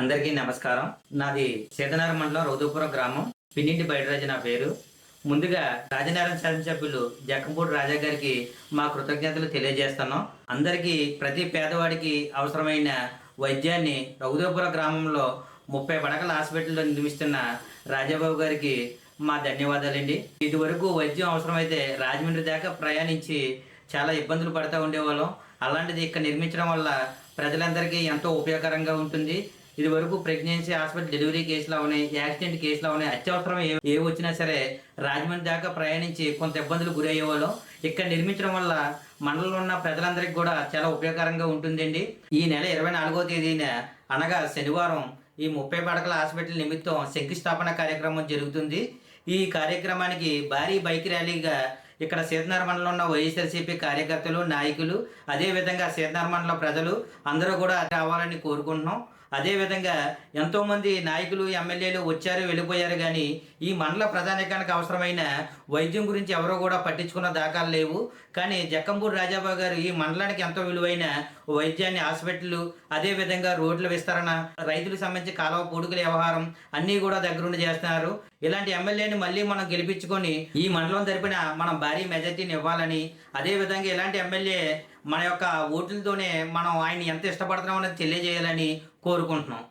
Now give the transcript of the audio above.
అందరికీ నమస్కారం. నాది సీతనగర్ మండలం రౌదుపురం గ్రామం. పిన్నింటి బయటరాజు నా పేరు. ముందుగా రాజనారాయణ శాసనసభ్యులు జక్కంపూడి రాజా గారికి మా కృతజ్ఞతలు తెలియజేస్తున్నాం. అందరికీ ప్రతి పేదవాడికి అవసరమైన వైద్యాన్ని రౌదూపురం గ్రామంలో ముప్పై పడకల హాస్పిటల్లో నిర్మిస్తున్న రాజాబాబు గారికి మా ధన్యవాదాలండి. ఇదివరకు వైద్యం అవసరమైతే రాజమండ్రి దాకా ప్రయాణించి చాలా ఇబ్బందులు పడుతూ ఉండేవాళ్ళం. అలాంటిది ఇక్కడ నిర్మించడం వల్ల ప్రజలందరికీ ఎంతో ఉపయోగకరంగా ఉంటుంది. ఇది వరకు ప్రెగ్నెన్సీ హాస్పిటల్ డెలివరీ కేసులు అవనాయి యాక్సిడెంట్ కేసులు అవనాయి అత్యవసరం ఏ ఏ వచ్చినా సరే రాజమండ్రి దాకా ప్రయాణించి కొంత ఇబ్బందులు గురయ్యేవాళ్ళం. ఇక్కడ నిర్మించడం వల్ల మండలంలో ఉన్న ప్రజలందరికీ కూడా చాలా ఉపయోగకరంగా ఉంటుందండి. ఈ నెల ఇరవై నాలుగో తేదీన అనగా శనివారం ఈ ముప్పై పడకల హాస్పిటల్ నిమిత్తం శంకుస్థాపన కార్యక్రమం జరుగుతుంది. ఈ కార్యక్రమానికి భారీ బైక్ ర్యాలీగా ఇక్కడ సీతనార మండలంలో ఉన్న వైఎస్ఆర్సీపీ కార్యకర్తలు నాయకులు అదేవిధంగా సీతనార మండల ప్రజలు అందరూ కూడా రావాలని కోరుకుంటున్నాం. అదేవిధంగా ఎంతోమంది నాయకులు ఎమ్మెల్యేలు వచ్చారు వెళ్ళిపోయారు కానీ ఈ మండల ప్రజానికానికి అవసరమైన వైద్యం గురించి ఎవరో కూడా పట్టించుకున్న దాఖలు లేవు. కానీ జక్కంపూడి రాజాబాబు గారు ఈ మండలానికి ఎంతో విలువైన వైద్యాన్ని హాస్పిటల్ అదేవిధంగా రోడ్ల విస్తరణ రైతులకు సంబంధించి కాలువ పొడుగుల వ్యవహారం అన్నీ కూడా దగ్గరుండి చేస్తున్నారు. ఇలాంటి ఎమ్మెల్యేని మళ్ళీ మనం గెలిపించుకొని ఈ మండలం తరపున మనం భారీ మెజార్టీని ఇవ్వాలని అదేవిధంగా ఇలాంటి ఎమ్మెల్యే మన యొక్క ఓట్లతోనే మనం ఆయన ఎంత ఇష్టపడుతున్నాం అనేది తెలియజేయాలని కోరుకుంటున్నాం.